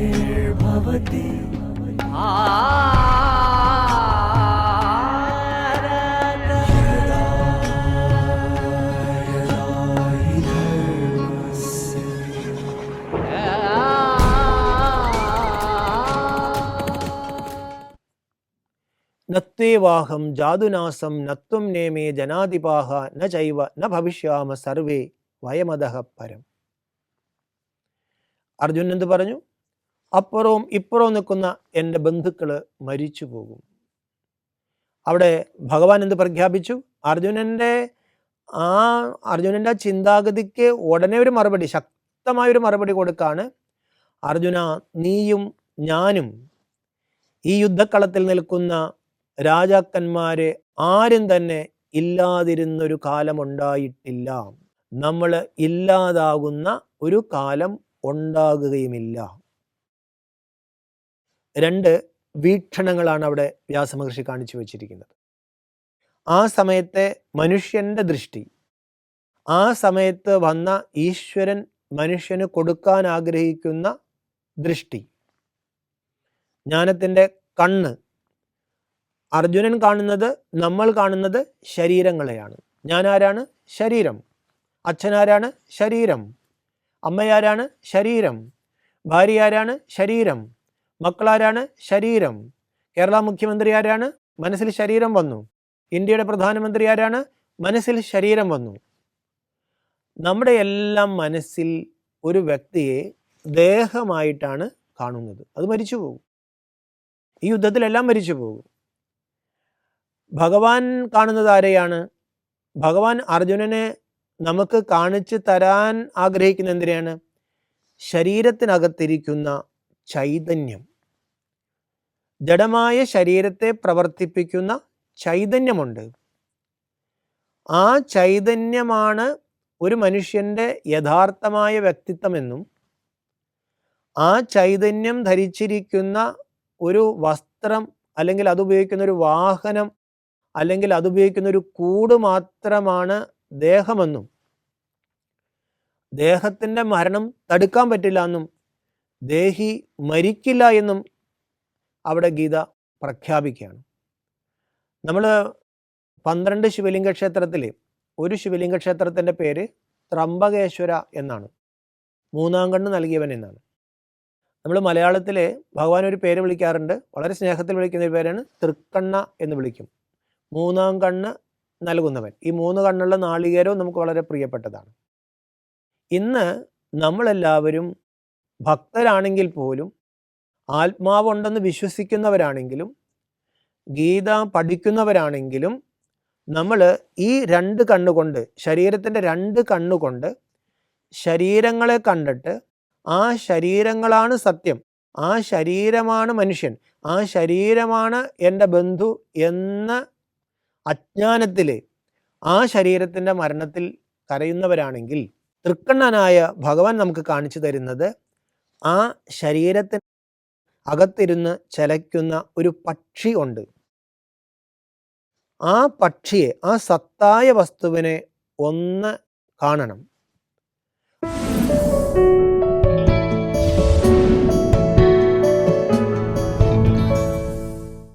निर्भवति आ നത്വേവാഹം ജാതുനാസം നത്വം നേമേ ജനാധിപാഹ ന ചൈവ ന ഭവിഷ്യാമ സർവേ വയമതഹ പരം. അർജുൻ എന്ത് പറഞ്ഞു? അപ്പുറവും ഇപ്പുറവും നിൽക്കുന്ന എന്റെ ബന്ധുക്കൾ മരിച്ചു പോകും. അവിടെ ഭഗവാൻ എന്ത് പ്രഖ്യാപിച്ചു? അർജുനന്റെ ആ അർജുനന്റെ ചിന്താഗതിക്ക് ഉടനെ ഒരു മറുപടി ശക്തമായൊരു മറുപടി കൊടുക്കാണ്. അർജുന നീയും ഞാനും ഈ യുദ്ധക്കളത്തിൽ നിൽക്കുന്ന രാജാക്കന്മാരെ ആരും തന്നെ ഇല്ലാതിരുന്നൊരു കാലമുണ്ടായിട്ടില്ല. നമ്മൾ ഇല്ലാതാകുന്ന ഒരു കാലം ഉണ്ടാകുകയുമില്ല. രണ്ട് വീക്ഷണങ്ങളാണ് അവിടെ വ്യാസമഹർഷി കാണിച്ചു വച്ചിരിക്കുന്നത്. ആ സമയത്തെ മനുഷ്യന്റെ ദൃഷ്ടി ആ സമയത്ത് വന്ന ഈശ്വരൻ മനുഷ്യന് കൊടുക്കാൻ ആഗ്രഹിക്കുന്ന ദൃഷ്ടി ജ്ഞാനത്തിന്റെ കണ്ണ് അർജുനൻ കാണുന്നത് നമ്മൾ കാണുന്നത് ശരീരങ്ങളെയാണ്. ഞാൻ ആരാണ് ശരീരം. അച്ഛനാരാണ്? ശരീരം. അമ്മയാരാണ്? ശരീരം. ഭാര്യ ആരാണ് ശരീരം. മക്കളാരാണ്? ശരീരം. കേരള മുഖ്യമന്ത്രി ആരാണ്? മനസ്സിൽ ശരീരം വന്നു. ഇന്ത്യയുടെ പ്രധാനമന്ത്രി ആരാണ്? മനസ്സിൽ ശരീരം വന്നു. നമ്മുടെ എല്ലാം മനസ്സിൽ ഒരു വ്യക്തിയെ ദേഹമായിട്ടാണ് കാണുന്നത്. അത് മരിച്ചു പോകും ഈ യുദ്ധത്തിലെല്ലാം മരിച്ചു പോകും ഭഗവാൻ കാണുന്നത് ആരെയാണ്? ഭഗവാൻ അർജുനനെ നമുക്ക് കാണിച്ചു തരാൻ ആഗ്രഹിക്കുന്ന എന്തിനാണ് ശരീരത്തിനകത്തിരിക്കുന്ന ചൈതന്യം. ജഡമായ ശരീരത്തെ പ്രവർത്തിപ്പിക്കുന്ന ചൈതന്യമുണ്ട്. ആ ചൈതന്യമാണ് ഒരു മനുഷ്യന്റെ യഥാർത്ഥമായ വ്യക്തിത്വമെന്നും ആ ചൈതന്യം ധരിച്ചിരിക്കുന്ന ഒരു വസ്ത്രം അല്ലെങ്കിൽ അതുപയോഗിക്കുന്ന ഒരു വാഹനം അല്ലെങ്കിൽ അതുപയോഗിക്കുന്ന ഒരു കൂട് മാത്രമാണ് ദേഹമെന്നും. ദേഹത്തിന്റെ മരണം തടുക്കാൻ പറ്റില്ല എന്നും. ദേഹി മരിക്കില്ല എന്നും അവിടെ ഗീത പ്രഖ്യാപിക്കുകയാണ്. നമ്മൾ പന്ത്രണ്ട് ശിവലിംഗ ക്ഷേത്രത്തിൽ ഒരു ശിവലിംഗ ക്ഷേത്രത്തിന്റെ പേര് ത്രംബകേശ്വര എന്നാണ്. മൂന്നാം കണ്ണ് നൽകിയവൻ എന്നാണ്. നമ്മൾ മലയാളത്തിൽ ഭഗവാൻ ഒരു പേര് വിളിക്കാറുണ്ട്. വളരെ സ്നേഹത്തിൽ വിളിക്കുന്ന ഒരു പേരാണ് തൃക്കണ്ണ എന്ന് വിളിക്കും. മൂന്നാം കണ്ണ് നൽകുന്നവൻ. ഈ മൂന്ന് കണ്ണുള്ള നാളികേരവും നമുക്ക് വളരെ പ്രിയപ്പെട്ടതാണ്. ഇന്ന് നമ്മളെല്ലാവരും ഭക്തരാണെങ്കിൽ പോലും ആത്മാവുണ്ടെന്ന് വിശ്വസിക്കുന്നവരാണെങ്കിലും ഗീത പഠിക്കുന്നവരാണെങ്കിലും നമ്മൾ ഈ രണ്ട് കണ്ണുകൊണ്ട് ശരീരത്തിന്റെ രണ്ട് കണ്ണുകൊണ്ട് ശരീരങ്ങളെ കണ്ടിട്ട് ആ ശരീരങ്ങളാണ് സത്യം. ആ ശരീരമാണ് മനുഷ്യൻ. ആ ശരീരമാണ് എന്റെ ബന്ധു എന്ന അജ്ഞാനത്തിൽ ആ ശരീരത്തിന്റെ മരണത്തിൽ കരയുന്നവരാണെങ്കിൽ തൃക്കണ്ണനായ ഭഗവാൻ നമുക്ക് കാണിച്ചു തരുന്നത് ആ ശരീരത്തിന് അകത്തിരുന്ന് ചലയ്ക്കുന്ന ഒരു പക്ഷി ഉണ്ട്. ആ പക്ഷിയെ ആ സത്തായ വസ്തുവിനെ ഒന്ന് കാണണം.